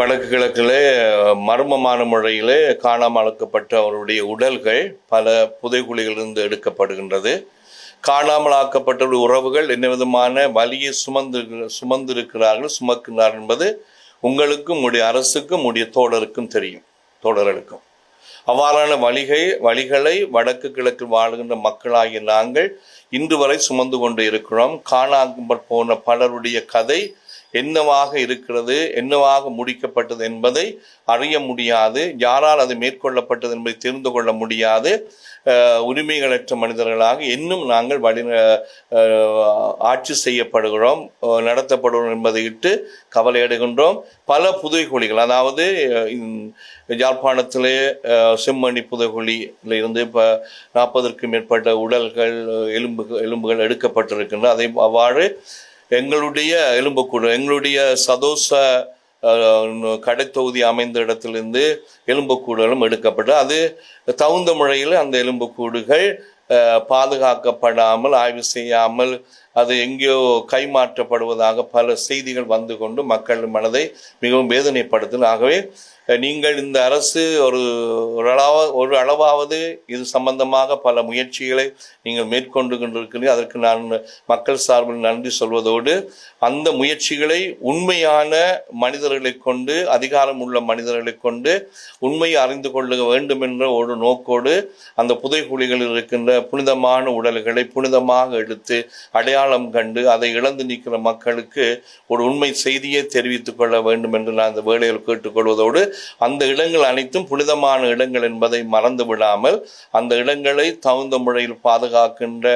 வடக்கு கிழக்கிலே மர்மமான முறையிலே காணாமலாக்கப்பட்ட அவருடைய உடல்கள் பல புதைகுழிகளிலிருந்து எடுக்கப்படுகின்றது. காணாமலாக்கப்பட்ட உறவுகள் என்ன விதமான வலியை சுமந்து சுமந்திருக்கிறார்கள் சுமக்கிறார்கள் என்பது உங்களுக்கும் உடைய அரசுக்கும் உடைய தோழருக்கும் தெரியும் தோழர்களுக்கும். அவ்வாறான வழிகை வழிகளை வடக்கு கிழக்கு வாழ்கின்ற மக்களாகிய நாங்கள் இன்று வரை சுமந்து கொண்டு இருக்கிறோம். காணாமல் போன பலருடைய கதை என்னவாக இருக்கிறது என்னவாக முடிக்கப்பட்டது என்பதை அறிய முடியாது யாரால் அது மேற்கொள்ளப்பட்டது என்பதை தெரிந்து கொள்ள முடியாது. உரிமைகளற்ற மனிதர்களாக இன்னும் நாங்கள் வழி ஆட்சி செய்யப்படுகிறோம் நடத்தப்படுகிறோம் என்பதை இட்டு கவலையடைகின்றோம். பல புதைகுழிகள் அதாவது யாழ்ப்பாணத்திலே செம்மணி புதைகுழியில் இருந்து இப்போ நாற்பதற்கும் மேற்பட்ட உடல்கள் எலும்புகள் எலும்புகள் எடுக்கப்பட்டிருக்கின்றன. அதை அவ்வாறு எங்களுடைய எலும்புக்கூடு எங்களுடைய சதோச கடைத்தொகுதி அமைந்த இடத்திலிருந்து எலும்புக்கூடுகளும் எடுக்கப்பட்டு அது தகுந்த முறையில் அந்த எலும்புக்கூடுகள் பாதுகாக்கப்படாமல் ஆய்வு செய்யாமல் அது எங்கேயோ கைமாற்றப்படுவதாக பல செய்திகள் வந்து கொண்டு மக்கள் மனதை மிகவும் வேதனைப்படுத்தும் ஆகவே நீங்கள் இந்த அரசு ஒரு ஒரு அளவா ஒரு அளவாவது இது சம்பந்தமாக பல முயற்சிகளை நீங்கள் மேற்கொண்டு கொண்டிருக்கிறீர்கள் அதற்கு நான் மக்கள் சார்பில் நன்றி சொல்வதோடு அந்த முயற்சிகளை உண்மையான மனிதர்களை கொண்டு அதிகாரம் உள்ள மனிதர்களை கொண்டு உண்மையை அறிந்து கொள்ள வேண்டும் என்ற ஒரு நோக்கோடு அந்த புதைகுழிகளில் இருக்கின்ற புனிதமான உடல்களை புனிதமாக எடுத்து அடையாளம் கண்டு அதை இழந்து நிற்கிற மக்களுக்கு ஒரு உண்மை செய்தியை தெரிவித்துக் கொள்ள வேண்டும் என்று நான் இந்த வேலையில் கேட்டுக்கொள்வதோடு அந்த இடங்கள் அனைத்தும் புனிதமான இடங்கள் என்பதை மறந்து விடாமல் அந்த இடங்களை தகுந்த முறையில் பாதுகாக்கின்ற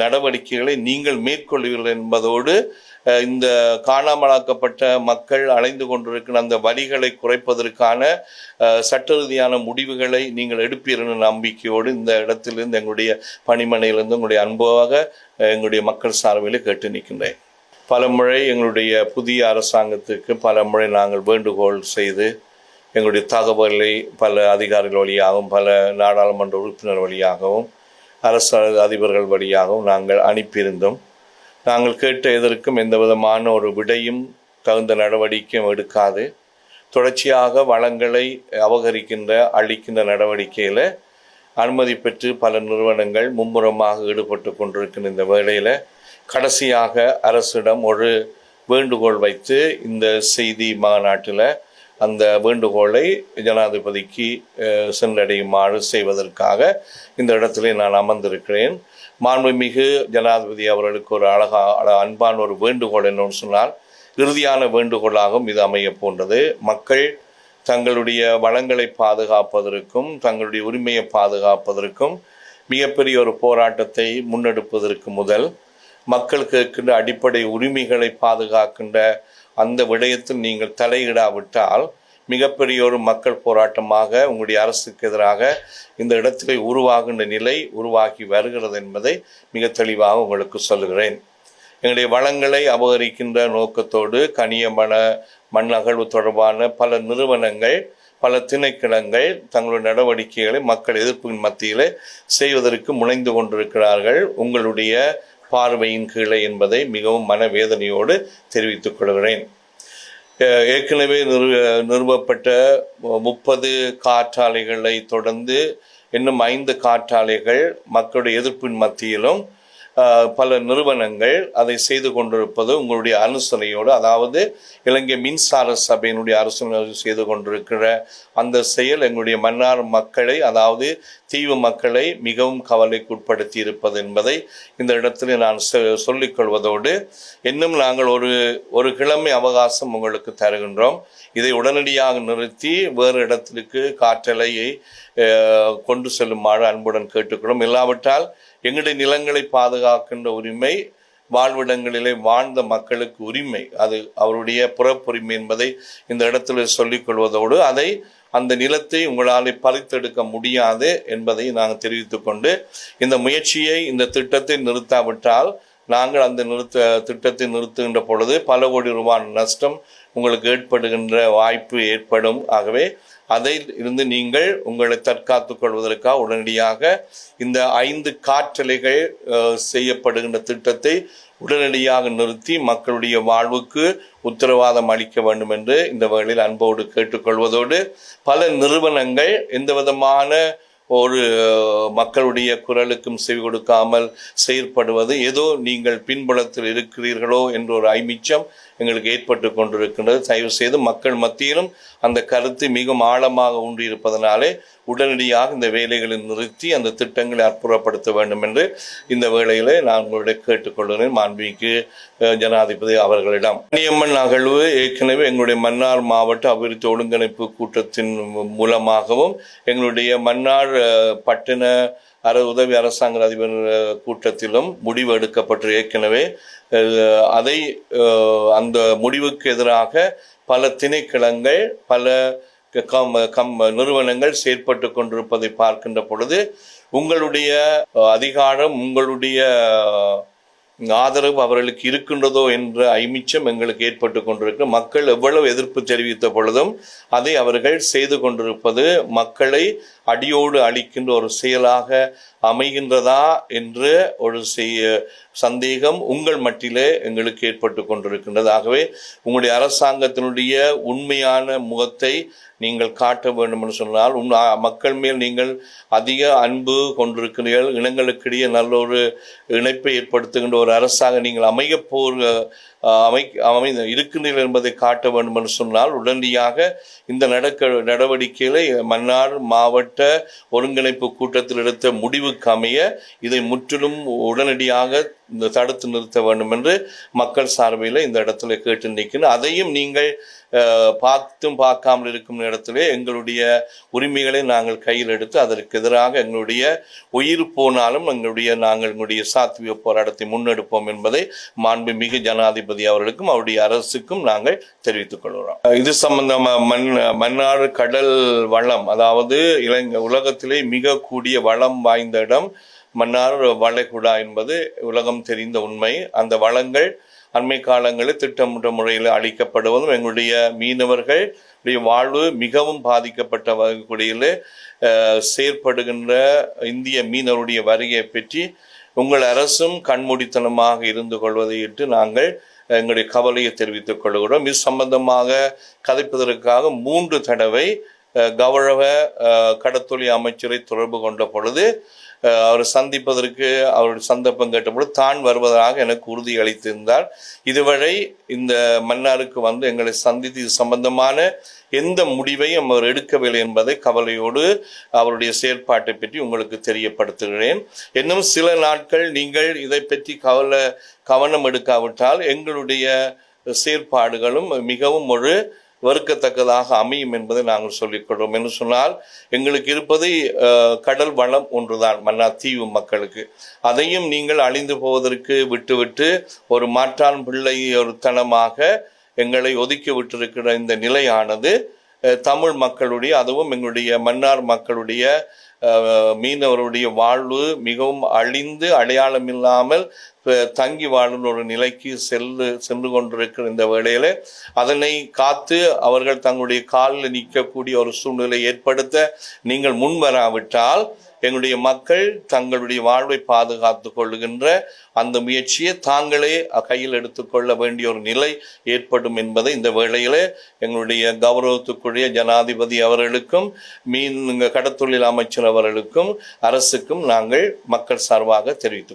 நடவடிக்கைகளை நீங்கள் மேற்கொள்வீர்கள் என்பதோடு இந்த காணாமலாக்கப்பட்ட மக்கள் அலைந்து கொண்டிருக்கிற அந்த வழிகளை குறைப்பதற்கான அஹ், சட்ட ரீதியான முடிவுகளை நீங்கள் எடுப்பீர்கள் என்ற நம்பிக்கையோடு இந்த இடத்திலிருந்து எங்களுடைய பணிமனையிலிருந்து உங்களுடைய அன்பாக எங்களுடைய மக்கள் சார்பில் கேட்டு நிற்கின்றேன். பல முறை எங்களுடைய புதிய அரசாங்கத்துக்கு பல முறை நாங்கள் வேண்டுகோள் செய்து எங்களுடைய தகவலை பல அதிகாரிகள் வழியாகவும் பல நாடாளுமன்ற உறுப்பினர் வழியாகவும் அரசு அதிபர்கள் வழியாகவும் நாங்கள் அனுப்பியிருந்தோம். நாங்கள் கேட்ட எதற்கும் எந்த விதமான ஒரு விடையும் தகுந்த நடவடிக்கையும் எடுக்காது. தொடர்ச்சியாக வளங்களை அபகரிக்கின்ற அழிக்கின்ற நடவடிக்கையில் அனுமதி பெற்று பல நிறுவனங்கள் மும்முரமாக ஈடுபட்டு கொண்டிருக்கின்ற இந்த வேளையில் கடைசியாக அரசிடம் ஒரு வேண்டுகோள் வைத்து இந்த செய்தி மாநாட்டில் அந்த வேண்டுகோளை ஜனாதிபதிக்கு சென்றடையுமாறு செய்வதற்காக இந்த இடத்திலே நான் அமர்ந்திருக்கிறேன். மாண்புமிகு ஜனாதிபதி அவர்களுக்கு ஒரு அழகா அன்பான ஒரு வேண்டுகோள் என்னன்னு சொன்னால் இறுதியான வேண்டுகோளாகவும் இது அமைய போன்றது. மக்கள் தங்களுடைய வளங்களை பாதுகாப்பதற்கும் தங்களுடைய உரிமையை பாதுகாப்பதற்கும் மிகப்பெரிய ஒரு போராட்டத்தை முன்னெடுப்பதற்கு முதல் மக்கள் கேட்கின்ற அடிப்படை உரிமைகளை பாதுகாக்கின்ற அந்த விடயத்தில் நீங்கள் தலையிடாவிட்டால் மிகப்பெரிய ஒரு மக்கள் போராட்டமாக உங்களுடைய அரசுக்கு எதிராக இந்த இடத்திலே உருவாகின்ற நிலை உருவாகி வருகிறது என்பதை மிக தெளிவாக உங்களுக்கு சொல்லுகிறேன். எங்களுடைய வளங்களை அபகரிக்கின்ற நோக்கத்தோடு கனியமன மண் அகழ்வு தொடர்பான பல நிறுவனங்கள் பல திணைக்களங்கள் தங்களுடைய நடவடிக்கைகளை மக்கள் எதிர்ப்பின் மத்தியிலே செய்வதற்கு முனைந்து கொண்டிருக்கிறார்கள். உங்களுடைய பார்வையின் கீழே என்பதை மிகவும் மனவேதனையோடு தெரிவித்துக் கொள்கிறேன். ஏற்கனவே நிறு நிறுவப்பட்ட முப்பது காற்றாலைகளை தொடர்ந்து இன்னும் ஐந்து காற்றாலைகள் மக்களுடைய எதிர்ப்பின் மத்தியிலும் பல நிறுவனங்கள் அதை செய்து கொண்டிருப்பது உங்களுடைய அனுசரணையோடு அதாவது இலங்கை மின்சார சபையினுடைய அரசு செய்து கொண்டிருக்கிற அந்த செயல் எங்களுடைய மன்னார் மக்களை அதாவது தீவு மக்களை மிகவும் கவலைக்குட்படுத்தி இருப்பது என்பதை இந்த இடத்தில் நான் சொ- சொல்லிக் கொள்வதோடு இன்னும் நாங்கள் ஒரு ஒரு கிழமை அவகாசம் உங்களுக்கு தருகின்றோம். இதை உடனடியாக நிறுத்தி வேறு இடத்திற்கு காற்றலையை கொண்டு செல்லுமாறு அன்புடன் கேட்டுக்கொள்ளும் இல்லாவிட்டால் எங்களுடைய நிலங்களை பாதுகாக்கின்ற உரிமை வாழ்விடங்களிலே வாழ்ந்த மக்களுக்கு உரிமை. அது அவருடைய புறப்புரிமை என்பதை இந்த இடத்துல சொல்லிக் கொள்வதோடு அதை அந்த நிலத்தை உங்களால் பறித்தெடுக்க முடியாது என்பதை நாங்கள் தெரிவித்துக்கொண்டு இந்த முயற்சியை இந்த திட்டத்தை நிறுத்தாவிட்டால் நாங்கள் அந்த நிறுத்த திட்டத்தை நிறுத்துகின்ற பொழுது பல கோடி ரூபாய் நஷ்டம் உங்களுக்கு ஏற்படுகின்ற வாய்ப்பு ஏற்படும். ஆகவே அதை இருந்து நீங்கள் உங்களை தற்காத்துக் கொள்வதற்காக உடனடியாக இந்த ஐந்து காற்றலைகள் செய்யப்படுகின்ற திட்டத்தை உடனடியாக நிறுத்தி மக்களுடைய வாழ்வுக்கு உத்தரவாதம் அளிக்க வேண்டும் என்று இந்த வகையில் அன்போடு கேட்டுக்கொள்வதோடு பல நிறுவனங்கள் எந்த விதமான ஒரு மக்களுடைய குரலுக்கும் செவி கொடுக்காமல் செயற்படுவது ஏதோ நீங்கள் பின்புலத்தில் இருக்கிறீர்களோ என்ற ஒரு ஐமிச்சம் எங்களுக்கு ஏற்பட்டு கொண்டிருக்கின்றது. தயவு செய்து மக்கள் மத்தியிலும் அந்த கருத்து மிகவும் ஆழமாக ஊன்றியிருப்பதனாலே உடனடியாக இந்த வேலைகளை நிறுத்தி அந்த திட்டங்களை அற்புறப்படுத்த வேண்டும் என்று இந்த வேளையிலே நான் உங்களுடைய கேட்டுக்கொள்கிறேன். மாண்பிக்கு ஜனாதிபதி அவர்களிடம். நியமன் அகழ்வு ஏற்கனவே எங்களுடைய மன்னார் மாவட்ட அபிவிருத்தி ஒழுங்கிணைப்பு கூட்டத்தின் மூலமாகவும் எங்களுடைய மன்னார் பட்டின அர உதவி அரசாங்க அதிபர் கூட்டத்திலும் முடிவு எடுக்கப்பட்டு ஏற்கனவே அதை அந்த முடிவுக்கு எதிராக பல திணைக்களங்கள் பல கம் கம் நிறுவனங்கள் செயற்பட்டு கொண்டிருப்பதை பார்க்கின்ற பொழுது உங்களுடைய அதிகாரம் உங்களுடைய ஆதரவு அவர்களுக்கு இருக்கின்றதோ என்ற ஐமிச்சம் எங்களுக்கு ஏற்பட்டு கொண்டிருக்கு. மக்கள் எவ்வளவு எதிர்ப்பு தெரிவித்த பொழுதும் அதை அவர்கள் செய்து கொண்டிருப்பது மக்களை அடியோடு அளிக்கின்ற ஒரு செயலாக அமைகின்றதா என்று ஒரு செய்ய சந்தேகம் உங்கள் மட்டிலே எங்களுக்கு ஏற்பட்டு கொண்டிருக்கின்றது. ஆகவே உங்களுடைய அரசாங்கத்தினுடைய உண்மையான முகத்தை நீங்கள் காட்ட வேண்டும் என்று சொன்னால் உன் மக்கள் மேல் நீங்கள் அதிக அன்பு கொண்டிருக்கிறீர்கள். இனங்களுக்கிடையே நல்ல ஒரு இணைப்பை ஏற்படுத்துகின்ற ஒரு அரசாக நீங்கள் அமைய போகிற அமை அமை இருக்கின்றீர்கள் என்பதை காட்ட வேண்டும் என்று சொன்னால் உடனடியாக இந்த நடக்க நடவடிக்கைகளை மன்னார் மாவட்ட ஒருங்கிணைப்பு கூட்டத்தில் எடுத்த முடிவுக்கு அமைய இதை முற்றிலும் உடனடியாக இந்த தடுத்து நிறுத்த வேண்டும் என்று மக்கள் சார்பில் இந்த இடத்துல கேட்டு நிற்கணும் அதையும் நீங்கள் பார்த்தும் பார்க்காமல் இருக்கும் இடத்திலே எங்களுடைய உரிமைகளை நாங்கள் கையில் எடுத்து அதற்கு எதிராக எங்களுடைய உயிர் போனாலும் எங்களுடைய நாங்கள் எங்களுடைய சாத்விய போராட்டத்தை முன்னெடுப்போம் என்பதை மாண்புமிகு ஜனாதிபதி அவர்களுக்கும் அவருடைய அரசுக்கும் நாங்கள் தெரிவித்துக் கொள்கிறோம். இது சம்பந்தமாக மண் மன்னார் கடல் வளம் அதாவது இலங்கை உலகத்திலே மிக கூடிய வளம் வாய்ந்த இடம் மன்னார் வளைகுடா என்பது உலகம் தெரிந்த உண்மை. அந்த வளங்கள் அண்மை காலங்களில் திட்டமிட்ட முறையில் அளிக்கப்படுவதும் எங்களுடைய மீனவர்கள் வாழ்வு மிகவும் பாதிக்கப்பட்ட வகையில் செயற்படுகின்ற இந்திய மீனவருடைய வருகையை பற்றி உங்கள் அரசும் கண்மூடித்தனமாக இருந்து கொள்வதை இட்டு நாங்கள் எங்களுடைய கவலையை தெரிவித்துக் கொள்கிறோம். இது சம்பந்தமாக கதைப்பதற்காக மூன்று தடவை கௌரவ அஹ், கடத்தொழில் அமைச்சரை தொடர்பு கொண்ட பொழுது அவர் சந்திப்பதற்கு அவருடைய சந்தர்ப்பம் கேட்டபோது தான் வருவதாக எனக்கு உறுதி அளித்திருந்தார். இதுவரை இந்த மன்னாருக்கு வந்து எங்களை சந்தித்து இது சம்பந்தமான எந்த முடிவையும் அவர் எடுக்கவில்லை என்பதை கவலையோடு அவருடைய செயற்பாட்டை பற்றி உங்களுக்கு தெரியப்படுத்துகிறேன். இன்னும் சில நாட்கள் நீங்கள் இதை பற்றி கவலை கவனம் எடுக்காவிட்டால் எங்களுடைய செயற்பாடுகளும் மிகவும் ஒரு வெறுக்கத்தக்கதாக அமையும் என்பதை நாங்கள் சொல்லிக்கொள்வோம் என்று சொன்னால் எங்களுக்கு இருப்பது கடல் வளம் ஒன்றுதான் மன்னார் தீவு மக்களுக்கு. அதையும் நீங்கள் அழிந்து போவதற்கு விட்டுவிட்டு ஒரு மாற்றான் பிள்ளை ஒரு தனமாக எங்களை ஒதுக்கி விட்டிருக்கிற இந்த நிலையானது தமிழ் மக்களுடைய அதுவும் எங்களுடைய மன்னார் மக்களுடைய மீனவருடைய வாழ்வு மிகவும் அழிந்து அடையாளம் இல்லாமல் தங்கி வாழும் ஒரு நிலைக்கு செல்லு சென்று கொண்டிருக்கிற இந்த வேளையில அதனை காத்து அவர்கள் தங்களுடைய காலில் நிற்கக்கூடிய ஒரு சூழ்நிலை ஏற்படுத்த நீங்கள் முன்வராவிட்டால் எங்களுடைய மக்கள் தங்களுடைய வாழ்வை பாதுகாத்து கொள்ளுகின்ற அந்த முயற்சியை தாங்களே கையில் எடுத்துக்கொள்ள வேண்டிய ஒரு நிலை ஏற்படும் என்பதை இந்த வேளையில் எங்களுடைய கௌரவத்துக்குரிய ஜனாதிபதி அவர்களுக்கும் மீன் கடத்தொழில் அமைச்சர் அவர்களுக்கும் அரசுக்கும் நாங்கள் மக்கள் சார்பாக தெரிவித்துக்